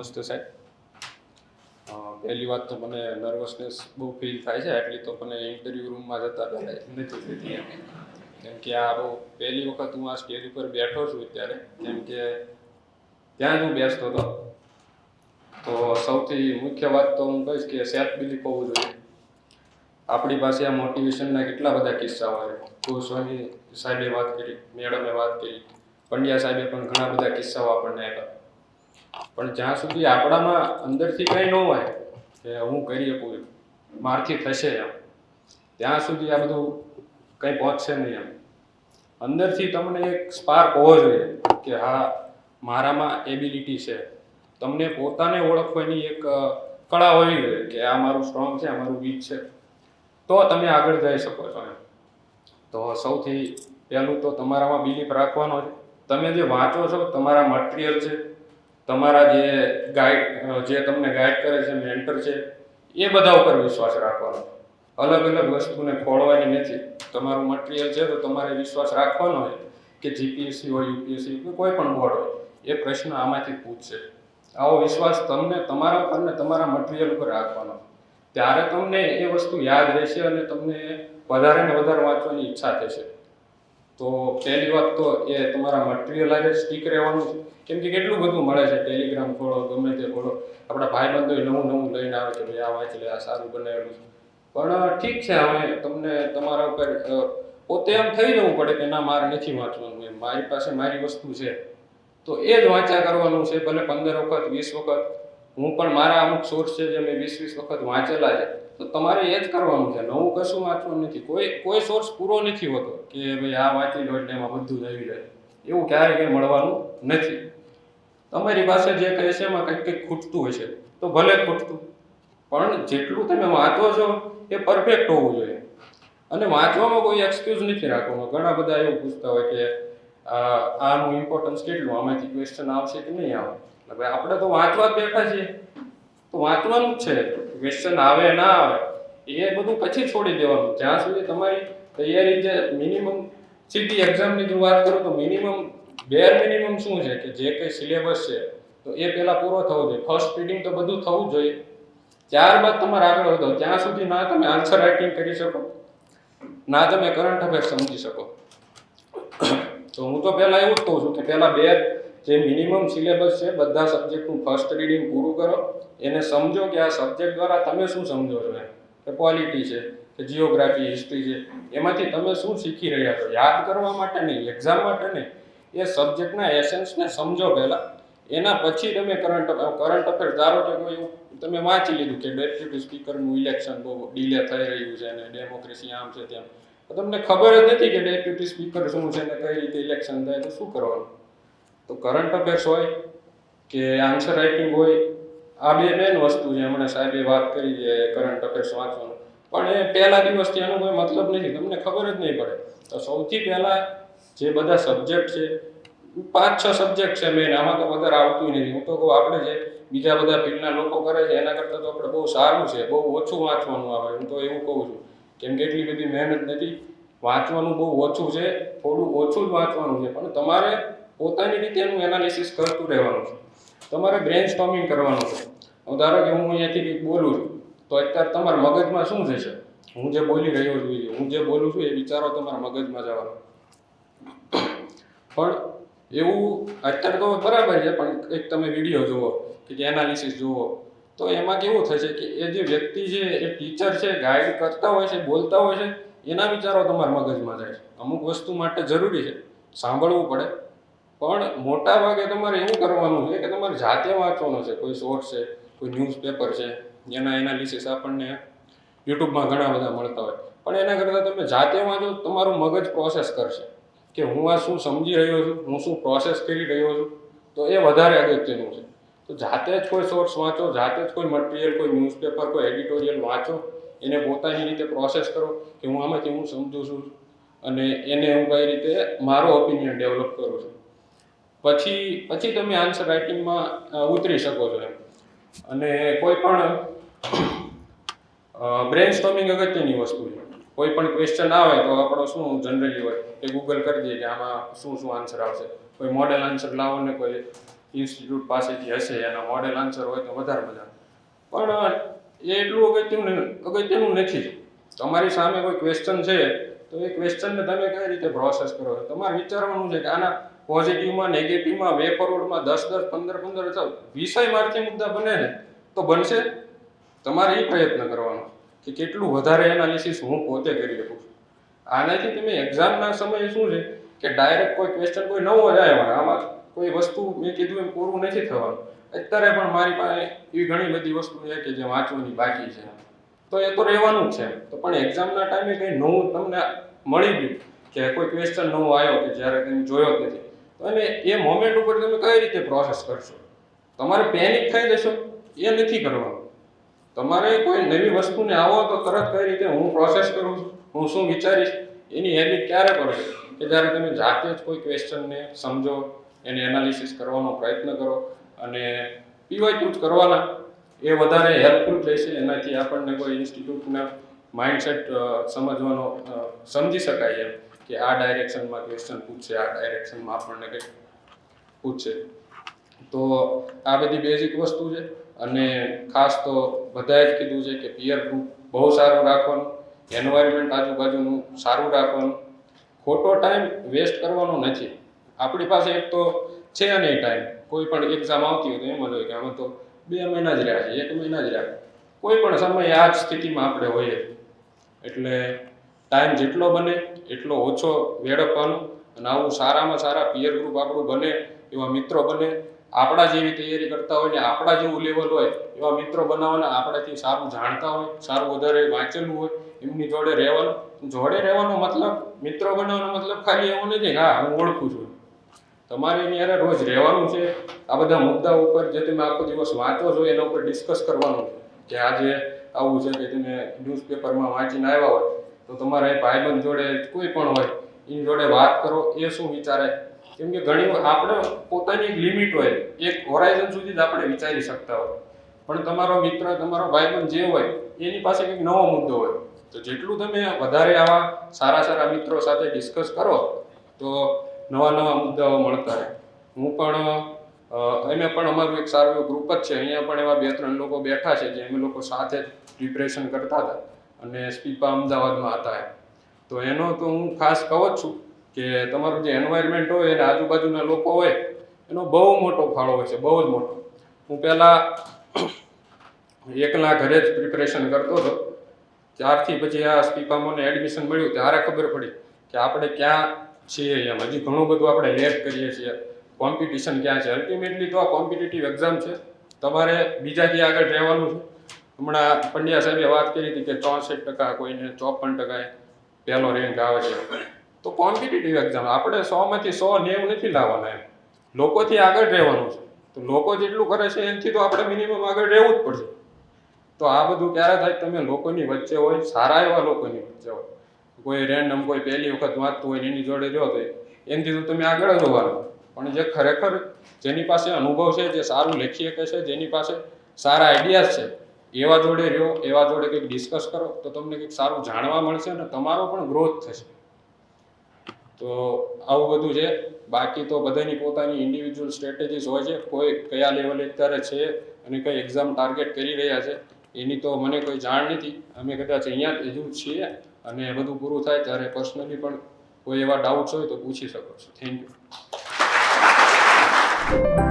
નમસ્તે સાહેબ પહેલી વાત તો મને નર્વસનેસ બહુ ફીલ થાય છે એટલી તો મને ઇન્ટરવ્યૂ રૂમમાં જતા પહેલાં નથી થતી એમ. કેમ કે આ બહુ પહેલી વખત હું આ સ્ટેજ ઉપર બેઠો છું અત્યારે, કેમ કે ત્યાં જ હું બેસતો હતો. તો સૌથી મુખ્ય વાત તો હું કહીશ કે સેલ્ફ બિલીફ હોવું જોઈએ. આપણી પાસે આ મોટિવેશનના કેટલા બધા કિસ્સા હોય ગોસ્વામી સાહેબે વાત કરી, મેડમે વાત કરી, પંડ્યા સાહેબે પણ ઘણા બધા કિસ્સાઓ આપણને આપ્યા. પણ જ્યાં સુધી આપણામાં અંદરથી કંઈ ન હોય કે હું કરી શકું એમ, મારથી થશે એમ, ત્યાં સુધી આ બધું કંઈ પહોંચશે નહીં એમ. અંદરથી તમને એક સ્પાર્ક હોવો જોઈએ કે હા, મારામાં એબિલિટી છે. તમને પોતાને ઓળખવાની એક કળા હોવી જોઈએ કે આ મારું સ્ટ્રોંગ છે, આ મારું વીક છે. તો તમે આગળ જઈ શકો છો એમ. તો સૌથી પહેલું તો તમારામાં બિલીફ રાખવાનો છે. તમે જે વાંચો છો, તમારા મટીરિયલ છે તમારા જે ગાઈડ જે તમને ગાઈડ કરે છે મેન્ટર છે, એ બધા ઉપર વિશ્વાસ રાખવાનો. અલગ અલગ વસ્તુને ખોળવાની નથી. તમારું મટીરિયલ છે તો તમારે વિશ્વાસ રાખવાનો હોય કે જીપીએસસી હોય યુપીએસસી કે કોઈ પણ બોર્ડ હોય, એ પ્રશ્ન આમાંથી પૂછશે. આવો વિશ્વાસ તમને તમારા ઉપર ને તમારા મટીરિયલ ઉપર રાખવાનો. ત્યારે તમને એ વસ્તુ યાદ રહેશે અને તમને વધારે ને વધારે વાંચવાની ઈચ્છા થશે. તો પહેલી વાત તો એ તમારા મટીરિયલ આજે સ્ટીક રહેવાનું કેમ કે કેટલું બધું મળે છે ટેલિગ્રામ ખોલો, ગમે તે ખોલો. આપણા ભાઈબંધો નવું નવું લઈને આવે છે, ભાઈ આ વાંચ લે, આ સારું બનાવેલું છે. પણ ઠીક છે હવે તમને તમારા ઉપર પોતે એમ થઈ જવું પડે કે ના, મારે નથી વાંચવાનું એમ. મારી પાસે મારી વસ્તુ છે. તો એ જ વાંચ્યા કરવાનું છે. ભલે પંદર વખત, વીસ વખત. હું પણ મારા અમુક સોર્સ છે જે મેં વીસ વીસ વખત વાંચેલા છે. તો તમારે એ જ કરવાનું છે. નવું કશું વાંચવાનું નથી. કોઈ કોઈ સોર્સ પૂરો નથી હોતો કે ભાઈ આ વાંચી લો એટલે એમાં બધું જ આવી જાય. એવું ક્યારેય કંઈ મળવાનું નથી. તમારી પાસે જે કહે છે એમાં કંઈક કંઈક ખૂટતું હશે. તો ભલે ખૂટતું. પણ જેટલું તમે વાંચો છો એ પરફેક્ટ હોવું જોઈએ. અને વાંચવામાં કોઈ એક્સક્યુઝ નથી રાખવાનો. ઘણા બધા એવું પૂછતા હોય કે આનું ઇમ્પોર્ટન્સ કેટલું? આમાંથી ક્વેશ્ચન આવશે કે નહીં આવે? એટલે આપણે તો વાંચવા જ બેઠા છીએ. તો વાંચવાનું જ છે. ક્વેશ્ચન આવે ના આવે, એ બધું પછી છોડી દેવાનું. જ્યાં સુધી તમારી તૈયારી જે મિનિમમ સીધી એક્ઝામની જો વાત કરું તો મિનિમમ બેર મિનિમમ શું છે કે જે કંઈ સિલેબસ છે, તો એ પહેલાં પૂરો થવો જોઈએ. ફર્સ્ટ રીડિંગ તો બધું થવું જોઈએ. ત્યારબાદ તમારે આગળ વધો. ત્યાં સુધી ના તમે આન્સર રાઇટિંગ કરી શકો. ના તમે કરંટ અફેર સમજી શકો. તો હું તો પહેલાં એવું જ કહું છું કે પહેલાં બે જે મિનિમમ સિલેબસ છે, બધા સબ્જેક્ટનું ફર્સ્ટ રીડિંગ પૂરું કરો. એને સમજો કે આ સબ્જેક્ટ દ્વારા તમે શું સમજો છો એમ. કે ક્વોલિટી છે, કે જિયોગ્રાફી હિસ્ટ્રી છે. એમાંથી તમે શું શીખી રહ્યા છો? યાદ કરવા માટે નહીં એક્ઝામ માટે નહીં. એ સબ્જેક્ટના એસેન્સને સમજો પહેલાં. એના પછી તમે કરંટ કરંટ અફેર ધારો કે કોઈ તમે વાંચી લીધું કે ડેપ્યુટી સ્પીકરનું ઇલેક્શન બહુ ડીલે થઈ રહ્યું છે અને ડેમોક્રેસી આમ છે તેમ. તમને ખબર જ નથી કે ડેપ્યુટી સ્પીકર શું છે ને કઈ રીતે ઇલેક્શન થાય, તો શું કરવાનું? તો કરંટ અફેર્સ હોય કે આન્સર રાઇટિંગ હોય, આ બે મેન વસ્તુ છે. હમણાં સાહેબે વાત કરી છે કરંટ અફેર્સ વાંચવાનું. પણ એ પહેલા દિવસથી એનો કોઈ મતલબ નથી. તમને ખબર જ નહીં પડે. તો સૌથી પહેલાં જે બધા સબ્જેક્ટ છે, પાંચ, છ સબ્જેક્ટ છે મેન આમાં તો વધારે આવતું નથી. હું તો કહું આપણે જે બીજા બધા ફિલ્ડના લોકો કરે છે, એના કરતાં તો આપણે બહુ સારું છે. બહુ ઓછું વાંચવાનું આવે. હું તો એવું કહું છું. કેમ કે એટલી બધી મહેનત નથી. વાંચવાનું બહુ ઓછું છે. થોડું ઓછું જ વાંચવાનું છે. પણ તમારે પોતાની રીતે એનું એનાલિસિસ કરતું રહેવાનું છે. તમારે બ્રેન સ્ટોમિંગ કરવાનું છે. ધારો કે હું અહીંયાથી કંઈક બોલું છું, તો અત્યારે તમારા મગજમાં શું થશે? હું જે બોલી રહ્યો છું હું જે બોલું છું એ વિચારો તમારા મગજમાં જવાનો. પણ એવું અત્યારે તો બરાબર છે, પણ એક તમે વીડિયો જુઓ, કે એનાલિસિસ જુઓ, તો એમાં કેવું થશે કે એ જે વ્યક્તિ છે, એ ટીચર છે ગાઈડ કરતા હોય છે, બોલતા હોય છે, એના વિચારો તમારા મગજમાં જાય છે. અમુક વસ્તુ માટે જરૂરી છે. સાંભળવું પડે. પણ મોટા ભાગે તમારે એવું કરવાનું છે કે તમારે જાતે વાંચવાનું છે. કોઈ શોર્ટ છે, કોઈ ન્યૂઝપેપર છે, એના એનાલિસિસ આપણને યુટ્યુબમાં ઘણા બધા મળતા હોય. પણ એના કરતાં તમે જાતે વાંચો તમારું મગજ પ્રોસેસ કરશે. કે હું આ શું સમજી રહ્યો છું? હું શું પ્રોસેસ કરી રહ્યો છું? તો એ વધારે અગત્યનું છે. તો જાતે જ કોઈ સોર્સ વાંચો, જાતે જ કોઈ મટીરિયલ કોઈ ન્યૂઝપેપર કોઈ એડિટોરિયલ વાંચો, એને પોતાની રીતે પ્રોસેસ કરો કે હું આમાંથી હું સમજું છું અને એને હું કઈ રીતે મારો ઓપિનિયન ડેવલપ કરું છું. પછી પછી તમે આન્સર રાઇટિંગમાં ઉતરી શકો છો એમ. અને કોઈ પણ બ્રેન સ્ટોમિંગ અગત્યની વસ્તુ છે. કોઈ પણ ક્વેશ્ચન આવે તો આપણો શું જનરલી હોય કે ગૂગલ કરી દઈએ કે આમાં શું શું આન્સર આવશે. કોઈ મોડેલ આન્સર લાવો ને કોઈ ઇન્સ્ટિટ્યૂટ પાસેથી હશે, એના મોડેલ આન્સર હોય તો વધારે મજા પણ, એ એટલું અગત્યનું અગત્યનું નથી. તમારી સામે કોઈ ક્વેશ્ચન છે, તો એ ક્વેશ્ચનને તમે કઈ રીતે પ્રોસેસ કરો છો? તમારે વિચારવાનું છે કે આના પોઝિટિવમાં નેગેટિવમાં વે ફોરવર્ડમાં દસ દસ, પંદર પંદર વિષય વિષયમાંથી મુદ્દા બને ને, તો બનશે. તમારે એ પ્રયત્ન કરવાનો કે કેટલું વધારે એનાલિસિસ હું પોતે કરી શકું છું. આનાથી તમે એક્ઝામના સમયે શું છે કે ડાયરેક્ટ કોઈ ક્વેશ્ચન કોઈ નવો જ આવ્યો આમાં કોઈ વસ્તુ મેં કીધું એમ પૂરું નથી થવાનું. અત્યારે પણ મારી પાસે એવી ઘણી બધી વસ્તુ છે કે જે વાંચવાની બાકી છે. તો એ તો રહેવાનું જ છે. તો પણ એક્ઝામના ટાઈમે કંઈ નવું તમને મળી ગયું કે કોઈ ક્વેશ્ચન નવો આવ્યો કે જ્યારે તમે જોયો જ નથી. એને એ મોમેન્ટ ઉપર તમે કઈ રીતે પ્રોસેસ કરશો? તમારે પેનિક થઈ જશો. એ નથી કરવાનું. તમારે કોઈ નવી વસ્તુને આવો તો તરત કઈ રીતે હું પ્રોસેસ કરું છું? હું શું વિચારીશ? એની હેબિટ ક્યારે કરો કે જ્યારે તમે જાતે જ કોઈ ક્વેશ્ચનને સમજો, એને એનાલિસિસ કરવાનો પ્રયત્ન કરો અને પીવાય જ કરવાના. એ વધારે હેલ્પફુલ રહેશે. એનાથી આપણને કોઈ ઇન્સ્ટિટ્યૂટના માઇન્ડસેટ સમજવાનો સમજી શકાય એમ. કે આ ડાયરેક્શનમાં ક્વેશ્ચન પૂછશે, આ ડાયરેક્શનમાં આપણને કંઈક પૂછશે. તો આ બધી બેઝિક વસ્તુ છે અને ખાસ તો બધાએ જ કીધું છે કે પિયર ગ્રુપ બહુ સારું રાખવાનું એન્વાયરમેન્ટ આજુબાજુનું સારું રાખવાનું. ખોટો ટાઈમ વેસ્ટ કરવાનો નથી. આપણી પાસે એક તો છે નહીં ટાઈમ કોઈ પણ એક્ઝામ આવતી હોય તો એમ જ હોય કે આમાં તો બે મહિના જ રહ્યા છે, એક મહિના જ રહ્યા. કોઈ પણ સમયે આ જ સ્થિતિમાં આપણે હોઈએ. એટલે ટાઈમ જેટલો બને, એટલો ઓછો વેડફવાનો અને આવું સારામાં સારા પિયર ગ્રુપ આપણું બને, એવા મિત્રો બને. આપણા જેવી તૈયારી કરતા હોય ને આપણા જેવું લેવલ હોય, એવા મિત્રો બનાવવાના, આપણાથી સારું જાણતા હોય, સારું વધારે વાંચેલું હોય, એમની જોડે રહેવાનું. જોડે રહેવાનો મતલબ, મિત્રો બનાવવાનો મતલબ ખાલી એવો નથી, હા, હું ઓળખું છું. તમારે એની હારે રોજ રહેવાનું છે. આ બધા મુદ્દા ઉપર જે તમે આખો દિવસ વાંચો છો, એના ઉપર ડિસ્કસ કરવાનું છે. કે આજે આવું છે કે તમે ન્યૂઝપેપરમાં વાંચીને આવ્યા હોય તો તમારા એ ભાઈબંધ જોડે કોઈ પણ હોય, એની જોડે વાત કરો, એ શું વિચારે? કેમ કે ઘણી આપણે પોતાની એક લિમિટ હોય, એક હોરાઇઝન સુધી જ આપણે વિચારી શકતા હોય. પણ તમારો મિત્ર, તમારો ભાઈબંધ જે હોય, એની પાસે કંઈક નવો મુદ્દો હોય. તો જેટલું તમે વધારે આવા સારા સારા મિત્રો સાથે ડિસ્કસ કરો, તો નવા નવા મુદ્દાઓ મળતા રહે. હું પણ અમે પણ અમારું એક સારું એવું ગ્રુપ જ છે. અહીંયા પણ એવા બે ત્રણ લોકો બેઠા છે, જે અમે લોકો સાથે જ પ્રિપરેશન કરતા હતા. અને સ્પીપા અમદાવાદમાં હતા એમ. તો એનો તો હું ખાસ કહું છું કે તમારું જે એન્વાયરમેન્ટ હોય અને આજુબાજુના લોકો હોય, એનો બહુ મોટો ફાળો હોય છે, બહુ જ મોટો. હું પહેલાં એકલા ઘરે જ પ્રિપરેશન કરતો હતો. ત્યારથી પછી આ સ્પીપામાં એડમિશન મળ્યું. ત્યારે ખબર પડી કે આપણે ક્યાં છીએ એમ. હજી ઘણું બધું આપણે લેટ કરીએ છીએ. કોમ્પિટિશન ક્યાં છે? અલ્ટિમેટલી તો આ કોમ્પિટિટિવ એક્ઝામ છે. તમારે બીજાથી આગળ રહેવાનું છે. હમણાં પંડ્યા સાહેબે વાત કરી હતી કે ચોસઠ ટકા કોઈને ચોપન ટકા પહેલો રેન્ક આવે છે. તો કોમ્પિટિટિવ એક્ઝામ આપણે સોમાંથી સો નેવ નથી લાવવાના એમ. લોકોથી આગળ રહેવાનું છે. તો લોકો જેટલું કરે છે એનાથી તો આપણે મિનિમમ આગળ રહેવું જ પડશે. તો આ બધું ક્યારે થાય? તમે લોકોની વચ્ચે હોય, સારા એવા લોકોની વચ્ચે હોય. કોઈ રેન્ડમ કોઈ પહેલી વખત વાંચતું હોય એની જોડે રહ્યો તો એનાથી તો તમે આગળ જ હોવાનું પણ જે ખરેખર જેની પાસે અનુભવ છે, જે સારું લખી શકે છે જેની પાસે સારા આઈડિયાઝ છે એવા જોડે રહ્યો, એવા જોડે કંઈક ડિસ્કસ કરો, તો તમને કંઈક સારું જાણવા મળશે અને તમારો પણ ગ્રોથ થશે. તો આવું બધું છે. બાકી તો બધાની પોતાની ઇન્ડિવિજ્યુઅલ સ્ટ્રેટેજીસ હોય છે. કોઈ કયા લેવલે અત્યારે છે અને કઈ એક્ઝામ ટાર્ગેટ કરી રહ્યા છે, એની તો મને કોઈ જાણ નથી. અમે કદાચ અહીંયા જ હજુ છીએ અને બધું પૂરું થાય ત્યારે પર્સનલી પણ કોઈ એવા ડાઉટ્સ હોય તો પૂછી શકો છો. Thank you